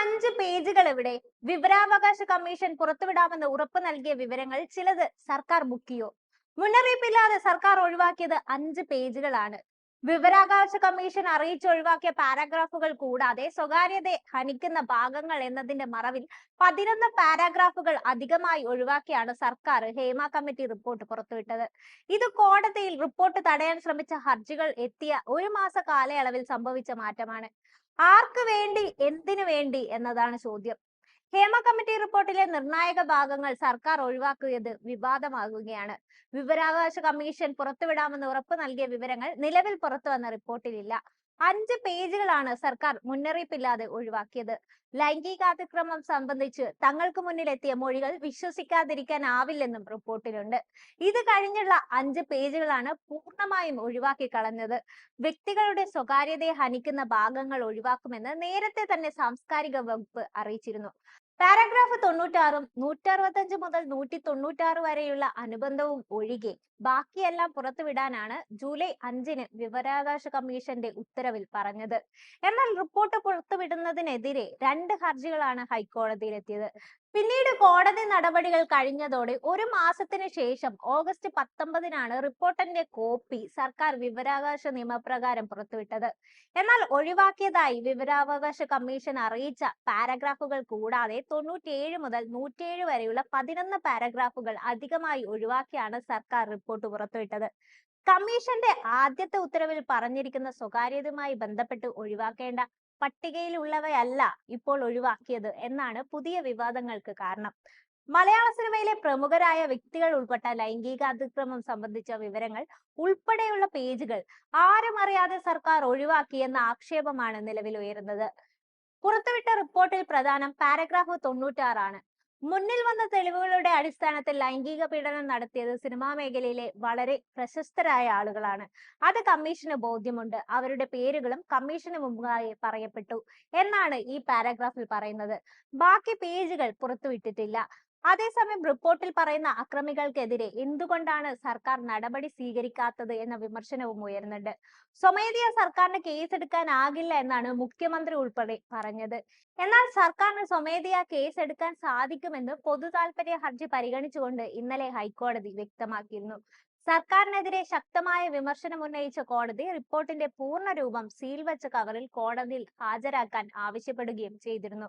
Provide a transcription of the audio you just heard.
അഞ്ച് പേജുകൾ എവിടെ വിവരാവകാശ കമ്മീഷൻ പുറത്തുവിടാമെന്ന് ഉറപ്പ് നൽകിയ വിവരങ്ങൾ ചിലത് സർക്കാർ മുക്കിയോ മുന്നറിയിപ്പില്ലാതെ സർക്കാർ ഒഴിവാക്കിയത് അഞ്ച് പേജുകളാണ്. വിവരാവകാശ കമ്മീഷൻ അറിയിച്ചൊഴിവാക്കിയ പാരാഗ്രാഫുകൾ കൂടാതെ സ്വകാര്യതയെ ഹനിക്കുന്ന ഭാഗങ്ങൾ എന്നതിന്റെ മറവിൽ പതിനൊന്ന് പാരാഗ്രാഫുകൾ അധികമായി ഒഴിവാക്കിയാണ് സർക്കാർ ഹേമ കമ്മിറ്റി റിപ്പോർട്ട് പുറത്തുവിട്ടത്. ഇത് കോടതിയിൽ റിപ്പോർട്ട് തടയാൻ ശ്രമിച്ച ഹർജികൾ എത്തിയ ഒരു മാസ കാലയളവിൽ സംഭവിച്ച മാറ്റമാണ്. ആർക്ക് വേണ്ടി എന്തിനു വേണ്ടി എന്നതാണ് ചോദ്യം. ഹേമ കമ്മിറ്റി റിപ്പോർട്ടിലെ നിർണായക ഭാഗങ്ങൾ സർക്കാർ ഒഴിവാക്കിയത് വിവാദമാകുകയാണ്. വിവരാവകാശ കമ്മീഷൻ പുറത്തുവിടാമെന്ന് ഉറപ്പ് നൽകിയ വിവരങ്ങൾ നിലവിൽ പുറത്തുവന്ന റിപ്പോർട്ടിലില്ല. അഞ്ച് പേജുകളാണ് സർക്കാർ മുന്നറിയിപ്പില്ലാതെ ഒഴിവാക്കിയത്. ലൈംഗികാതിക്രമം സംബന്ധിച്ച് തങ്ങൾക്ക് മുന്നിൽ എത്തിയ മൊഴികൾ വിശ്വസിക്കാതിരിക്കാനാവില്ലെന്നും റിപ്പോർട്ടിലുണ്ട്. ഇത് കഴിഞ്ഞുള്ള അഞ്ച് പേജുകളാണ് പൂർണമായും ഒഴിവാക്കി കളഞ്ഞത്. വ്യക്തികളുടെ സ്വകാര്യതയെ ഹനിക്കുന്ന ഭാഗങ്ങൾ ഒഴിവാക്കുമെന്ന് നേരത്തെ തന്നെ സാംസ്കാരിക വകുപ്പ് അറിയിച്ചിരുന്നു. പാരാഗ്രാഫ് തൊണ്ണൂറ്റാറും നൂറ്ററുപത്തഞ്ച് മുതൽ നൂറ്റി തൊണ്ണൂറ്റാറ് വരെയുള്ള അനുബന്ധവും ഒഴികെ ബാക്കിയെല്ലാം പുറത്തുവിടാനാണ് ജൂലൈ അഞ്ചിന് വിവരാവകാശ കമ്മീഷന്റെ ഉത്തരവിൽ പറഞ്ഞത്. എന്നാൽ റിപ്പോർട്ട് പുറത്തുവിടുന്നതിനെതിരെ രണ്ട് ഹർജികളാണ് ഹൈക്കോടതിയിലെത്തിയത്. പിന്നീട് കോടതി നടപടികൾ കഴിഞ്ഞതോടെ ഒരു മാസത്തിന് ശേഷം ഓഗസ്റ്റ് പത്തൊമ്പതിനാണ് റിപ്പോർട്ടിന്റെ കോപ്പി സർക്കാർ വിവരാവകാശ നിയമപ്രകാരം പുറത്തുവിട്ടത്. എന്നാൽ ഒഴിവാക്കിയതായി വിവരാവകാശ കമ്മീഷൻ അറിയിച്ച പാരഗ്രാഫുകൾ കൂടാതെ തൊണ്ണൂറ്റിയേഴ് മുതൽ നൂറ്റിയേഴ് വരെയുള്ള പതിനൊന്ന് പാരഗ്രാഫുകൾ അധികമായി ഒഴിവാക്കിയാണ് സർക്കാർ റിപ്പോർട്ട് പുറത്തുവിട്ടത്. കമ്മീഷന്റെ ആദ്യത്തെ ഉത്തരവിൽ പറഞ്ഞിരിക്കുന്ന സ്വകാര്യതയുമായി ബന്ധപ്പെട്ട് ഒഴിവാക്കേണ്ട പട്ടികയിലുള്ളവയല്ല ഇപ്പോൾ ഒഴിവാക്കിയത് എന്നാണ് പുതിയ വിവാദങ്ങൾക്ക് കാരണം. മലയാള സിനിമയിലെ പ്രമുഖരായ വ്യക്തികൾ ഉൾപ്പെട്ട ലൈംഗിക അതിക്രമം സംബന്ധിച്ച വിവരങ്ങൾ ഉൾപ്പെടെയുള്ള പേജുകൾ ആരും അറിയാതെ സർക്കാർ ഒഴിവാക്കിയെന്ന ആക്ഷേപമാണ് നിലവിൽ ഉയരുന്നത് പുറത്തുവിട്ട റിപ്പോർട്ടിൽ പ്രധാനം പാരഗ്രാഫ് തൊണ്ണൂറ്റാറാണ്. മുന്നിൽ വന്ന തെളിവുകളുടെ അടിസ്ഥാനത്തിൽ ലൈംഗിക പീഡനം നടത്തിയത് സിനിമാ മേഖലയിലെ വളരെ പ്രശസ്തരായ ആളുകളാണ്. അത് കമ്മീഷന് ബോധ്യമുണ്ട്. അവരുടെ പേരുകളും കമ്മീഷന് മുമ്പായി പറയപ്പെട്ടു എന്നാണ് ഈ പാരഗ്രാഫിൽ പറയുന്നത്. ബാക്കി പേജുകൾ പുറത്തുവിട്ടിട്ടില്ല. അതേസമയം റിപ്പോർട്ടിൽ പറയുന്ന അക്രമികൾക്കെതിരെ എന്തുകൊണ്ടാണ് സർക്കാർ നടപടി സ്വീകരിക്കാത്തത് എന്ന വിമർശനവും ഉയർന്നുണ്ട് സ്വമേധയാ സർക്കാരിന് കേസെടുക്കാനാകില്ല എന്നാണ് മുഖ്യമന്ത്രി ഉൾപ്പെടെ പറഞ്ഞത്. എന്നാൽ സർക്കാരിന് സ്വമേധയാ കേസെടുക്കാൻ സാധിക്കുമെന്ന് പൊതു താൽപര്യ ഹർജി പരിഗണിച്ചുകൊണ്ട് ഇന്നലെ ഹൈക്കോടതി വ്യക്തമാക്കിയിരുന്നു. സർക്കാരിനെതിരെ ശക്തമായ വിമർശനം ഉന്നയിച്ച കോടതി റിപ്പോർട്ടിന്റെ പൂർണ രൂപം സീൽ വെച്ച കവറിൽ കോടതിയിൽ ഹാജരാക്കാൻ ആവശ്യപ്പെടുകയും ചെയ്തിരുന്നു.